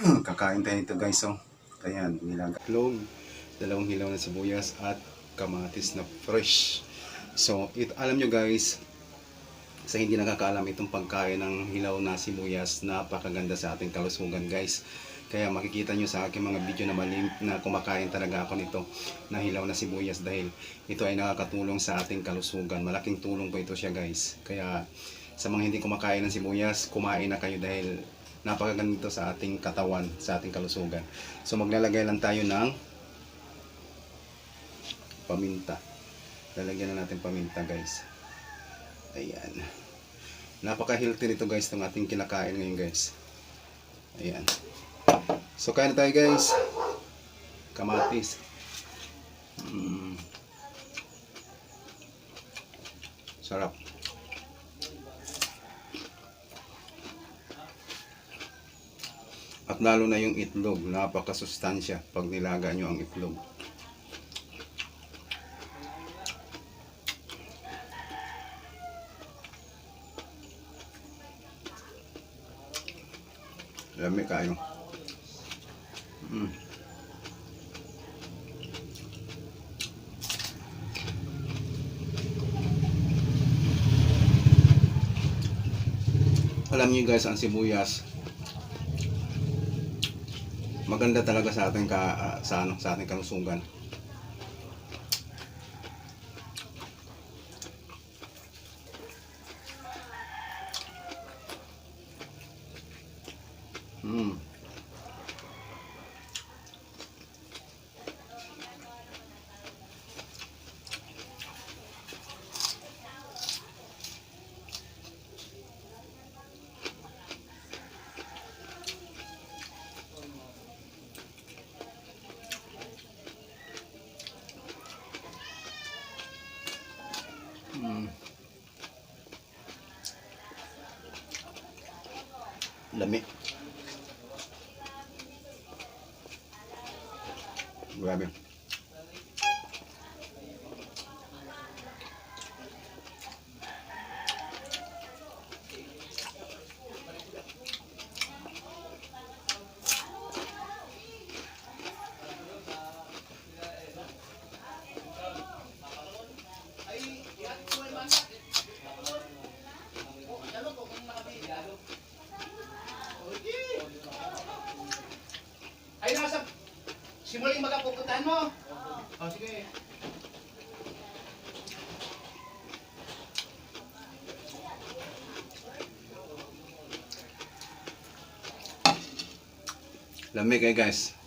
Kakain tayo nito guys, oh. Ayan, nilaga. Itlog, dalawang hilaw na sibuyas at kamatis na fresh. So, it, alam nyo guys, sa hindi nakakaalam itong pagkain ng hilaw na sibuyas, napakaganda sa ating kalusugan guys. Kaya makikita nyo sa aking mga video na malim na kumakain talaga ako nito na hilaw na sibuyas dahil ito ay nakakatulong sa ating kalusugan. Malaking tulong po ito siya guys. Kaya sa mga hindi kumakain ng sibuyas, kumain na kayo dahil napakaganda ito sa ating katawan, sa ating kalusugan. So maglalagay lang tayo ng paminta. Lalagyan na natin paminta guys. Ayan. Napaka-healthy nito guys ng ating kinakain ngayon guys. Ayan. So kain tayo guys. Kamatis. Mm. Sarap. At lalo na yung itlog, napakasustansya pag nilaga nyo ang itlog. Lami kayo. Mm. Alam niyo guys, ang sibuyas maganda talaga sa ating ka ah, sa ano, sa ating kalusugan. Mm. Mm. Lami. Grabe. Ay, nasa simuling magapupuntahan mo. O, sige. Lami kayo guys.